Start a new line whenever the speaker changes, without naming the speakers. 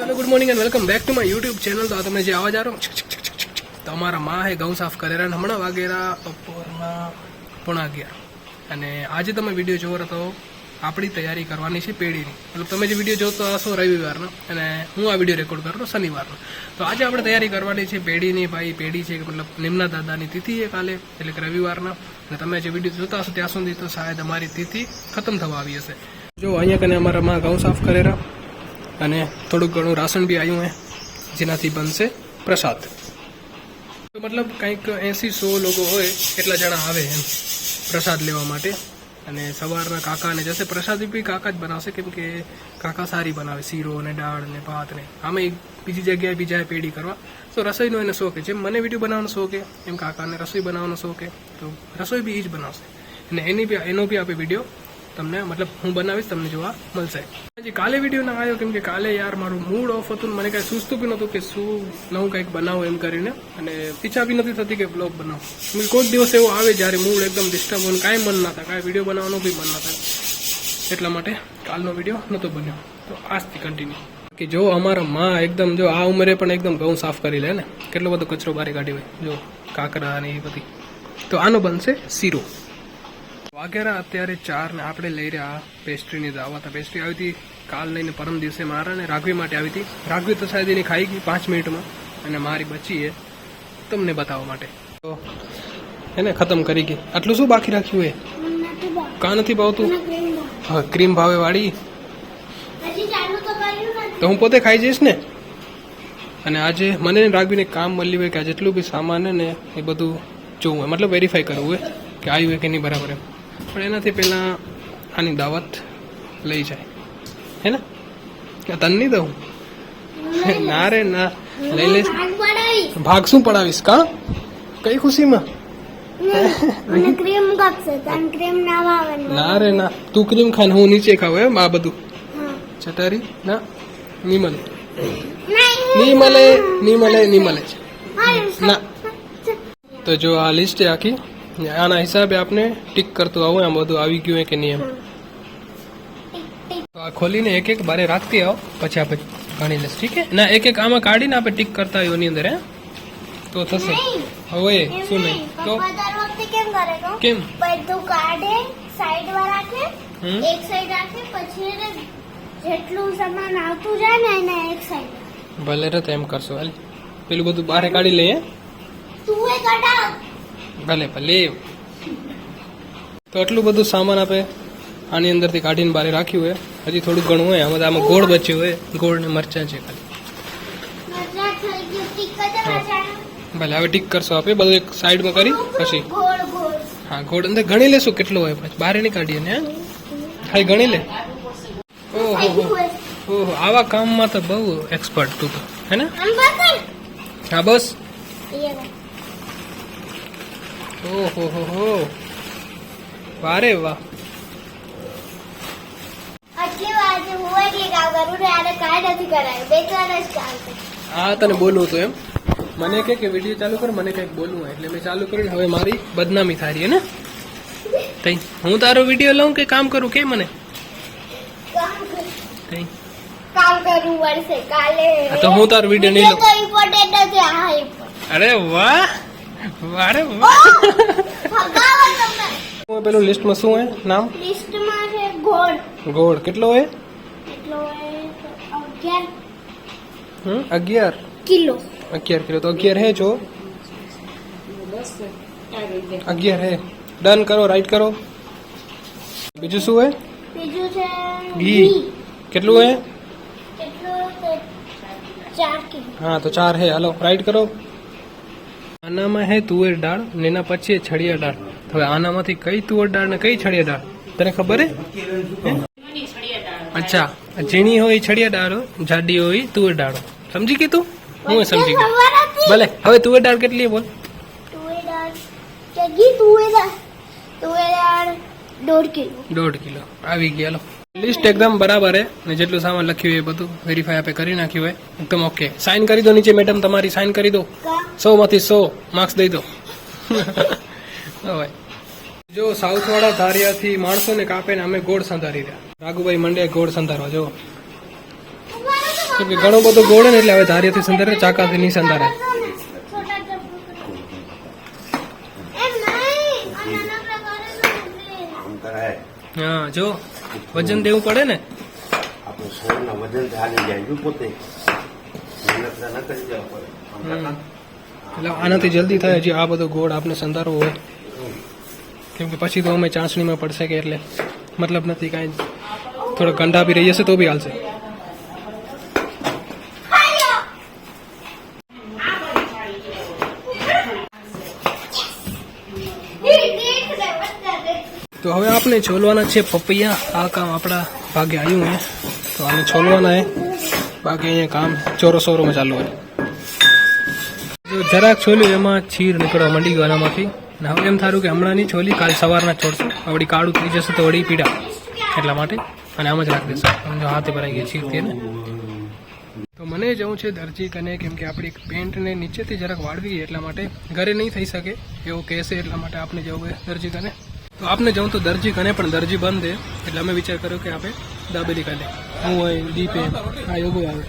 Hello good morning and welcome back to my YouTube channel તો તમે જે અવાજ આ રહ્યો છક, છક, છક, છક, છક. તો અમારા માં હે ઘઉં સાફ કરેલા અને હમણાં વાગેરા બપોરમાં પોણા અગિયાર. અને આજે તમે વીડિયો જોવો તો આપણી તૈયારી કરવાની છે પેઢીની. મતલબ તમે જે વીડિયો જોતો હશો રવિવારનો અને હું આ વીડિયો રેકોર્ડ કરતો શનિવારનો. તો આજે આપણે તૈયારી કરવાની છે પેઢીની ભાઈ પેઢી છે મતલબ નિમ્ના દાદાની તિથિ છે કાલે એટલે કે રવિવારના. અને તમે જે વીડિયો જોતા હશો ત્યાં સુધી તો શાયદ અમારી તિથિ ખતમ થવા આવી હશે. જો અહીંયા કને અમારા માં ઘઉં સાફ કરેલા અને થોડુંક ઘણું રાશન બી આવ્યું હે, જેનાથી બનશે પ્રસાદ. તો મતલબ કંઈક એંસી સો લોકો હોય એટલા જણા આવે એમ પ્રસાદ લેવા માટે. અને સવારના કાકાને જશે. પ્રસાદ બી કાકા જ બનાવશે, કેમ કે કાકા સારી બનાવે શીરો ને દાળ ને ભાત ને. આમે બીજી જગ્યાએ બીજાએ પેઢી કરવા. તો રસોઈનો એને શોખ છે. જેમ મને વીડિયો બનાવવાનો શોખ છે, એમ કાકાને રસોઈ બનાવવાનો શોખ છે, તો રસોઈ બી એ જ બનાવશે. અને એની બી, એનો બી આપણે વીડિયો. તમને મતલબ હું બનાવીશ, તમને જોવા મળશે. હજી કાલે વીડિયો ના આવ્યો, કેમ કે કાલે યાર મારું મૂડ ઓફ હતું મને કાંઈ સૂચતું બી નહોતું કે શું નવું કંઈક બનાવું એમ કરીને. અને ઈચ્છા બી નથી થતી કે બ્લોગ બનાવું. કોઈક દિવસ એવો આવે જ્યારે મૂડ એકદમ ડિસ્ટર્બ હોય કાંઈ મન ના થાય. કાંઈ વીડિયો બનાવવાનું બી મન ના થાય. એટલા માટે કાલનો વીડિયો નહોતો બન્યો. તો આજથી કન્ટિન્યુ કે જો અમારા માં એકદમ જો આ ઉંમરે પણ એકદમ ઘઉં સાફ કરી લે ને. કેટલો બધો કચરો બારી કાઢી હોય. જો કાકરા ને એ બધી. તો આનો બનશે શીરો. વાઘેરા અત્યારે ચાર ને આપણે લઈ રહ્યા પેસ્ટ્રીની દાવત પેસ્ટ્રી આવી હતી કાલ લઈને પરમ દિવસે મારા ને રાઘવી માટે આવી હતી. રાઘવી તો શાયદ એની ખાઈ ગઈ પાંચ મિનિટમાં. અને મારી બચી એ તમને બતાવવા માટે. તો એને ખતમ કરી ગઈ. આટલું શું બાકી રાખ્યું એ? કા નથી ભાવતું? હા, ક્રીમ ભાવે વાળી. તો હું પોતે ખાઈ જઈશ ને? અને આજે મને રાઘવીને કામ મળ્યું હોય કે આ જેટલું બી સામાન ને એ બધું જોવું મતલબ વેરીફાઈ કરવું હોય કે આવ્યું હોય કે નહીં બરાબર એમ. પણ એનાથી પહેલાં આની દાવત લઈ જાય. હે ને? કે તને નહીં દઉં? ના રે ના. લઈ લઈશ. ભાગ શું પડાવીશ કા? કઈ ખુશીમાં?
ના
રે ના. તું ક્રીમ ખાને હું નીચે ખાવ એમ આ બધું. ચટારી ના. નહીં મળે.
નહીં.
મળે નહીં મળે નહીં મળે. ના. તો જો આ લિસ્ટ આખી. આના હિસાબે આપણે ટીક કરતું આવું એમ બધું આવી ગયું કે નહીં એમ. તો આ ખોલીને એક એક બારે રાખતી આવો પછી આપણે ગણી લઈશ ઠીક છે? ના એક એક આમાં કાઢીને આપણે ટીક કરતા આવ્યો એની અંદર હે? તો થશે. હવે શું
નહીં.
તો?
કેમ કરે તો?
કેમ?
બધું કાઢે સાઈડમાં રાખે? એક સાઈડ રાખે પછી જેટલું સામાન આવતું જાય ને એને એક સાઈડ
ભલે રે એમ કરશો. હાલ પેલું બધું બહાર કાઢી લઈએ.
તું એ કઢાવ
ભલે ભલે. તો આટલું બધું સામાન આપે આની અંદરથી કાઢીને બહાર રાખ્યું હોય હજી થોડું ઘણું હોય આમાં આમાં ગોળ બચ્યું હોય ગોળ ને મરચાં છે ખાલી. ભલે હવે ટીક કરશો આપે બધું એક સાઈડમાં કરી પછી. હા ગોળ અંદર ગણી લેશું કેટલું હોય પછી. બહાર નહીં કાઢીએ ને ખાલી ગણી લે. ઓહો ઓહો. આવા કામમાં તો બહુ એક્સપર્ટ તું તો હે ને? હા બસ. ઓહો હો હો વારે વાહ
હું
તને બોલવું હતું એમ? મને કે કે વીડિયો ચાલુ કર મને કંઈક બોલવું હોય. એટલે મેં ચાલુ કર્યું હવે મારી બદનામી થારી હે ને? તઈ હું તારો વીડિયો લઉં કે કામ કરું? કે મને?
કામ કરવું પડશે. કાલે
હા, તો હું તારો વીડિયો નહીં લઉં. અરે વાહ! વારે વાહ
ભગાવો તમે
હું પેલું લિસ્ટમાં શું હોય? નામ?
લિસ્ટમાં છે ગોળ.
ગોળ. કેટલો હોય?
એટલો હોય અગિયાર.
હમ? અગિયાર?
કિલો.
અગિયાર કિલો. તો અગિયાર હે જો. અગિયાર હે. ડન કરો રાઈટ કરો. બીજું શું હોય?
બીજું છે
ઘી. કેટલું હોય?
કેટલું છે? ચાર કિલો.
હા તો ચાર હે. હાલો રાઈટ કરો. આનામાં હે તુવેર દાળ ને એના પછી છળિયા દાળ. હવે આનામાંથી કઈ તુવેર દાળ ને કઈ છડિયા દાળ? તને ખબર હે? અચ્છા ઝીણી હોય છળિયા દાળ હોય, જાડી હોય તુવેર દાળ. સમજી ગઈ તું? હું સમજી ગઈ ભલે હવે તુવેર દાળ કેટલી બોલ?
દોઢ કિલો.
દોઢ કિલો. આવી ગયા હાલો. લિસ્ટ એકદમ બરાબર હે. ને જેટલું સામાન લખ્યું હોય એ બધું વેરીફાઈ આપે કરી નાખ્યું હોય. એકદમ ઓકે સાઇન કરી દો નીચે મેડમ તમારી સાઇન કરી દો. સો માંથી સો માર્ક્સ દઈ દો. હવે જો સાઉથ વાળા ધારિયાથી માણસોને કાપે ને અમે ગોળ સંધારી રહ્યા. રાઘુભાઈ મંડે ગોળ સંધારવા જો કેમ કે ઘણો બધો ગોળ ને એટલે હવે ધારિયાથી સંધારે ચાકાથી નહીં સંધારે. હા જો વજન દેવું પડે ને?
આપણે સોળના વજન હાલી જાય પોતે. મહેનત ન કરી જવા પડે. આમ
હમ.
કરતા
એટલે આનાથી જલ્દી થાય હજી આ બધો ગોળ આપણે સંધારવો હોય. કેમ કે પછી તો અમે ચાસણીમાં પડશે કે એટલે. મતલબ નથી કાંઈ. થોડો ઘંટા બી રહી જશે તો બી હાલશે. તો હવે આપણે છોલવાના છે પપૈયા. આ કામ આપણા ભાગે આવ્યું હે તો આને છોલવાના હે બાકી અહીંયા કામ ચોરો સોરોમાં ચાલુ હોય. જરાક છોલ્યું એમાં છીર નીકળવા માંડી ગયો એનામાંથી ને હવે એમ થારું કે હમણાં નહીં છોલી, કાલ સવારના છોડશું. વળી કાળું થઈ જશે તો વળી પીડા. એટલા માટે અને આમ જ રાખી દઈશું હાથે ભરાઈ ગઈ છીર તેને. તો મને જવું છે દરજી કને કેમ કે આપણી પેન્ટને નીચેથી જરાક વાળવી એટલા માટે ઘરે નહીં થઈ શકે. એવું કહેશે એટલા માટે આપણે જવું હોય દરજી કને તો આપને જવું તો દરજી ઘણે, પણ દરજી બંધ છે. એટલે અમે વિચાર કર્યો કે આપણે દાબેલી કાઢે. હું હોય દીપે આ યોગો આવે.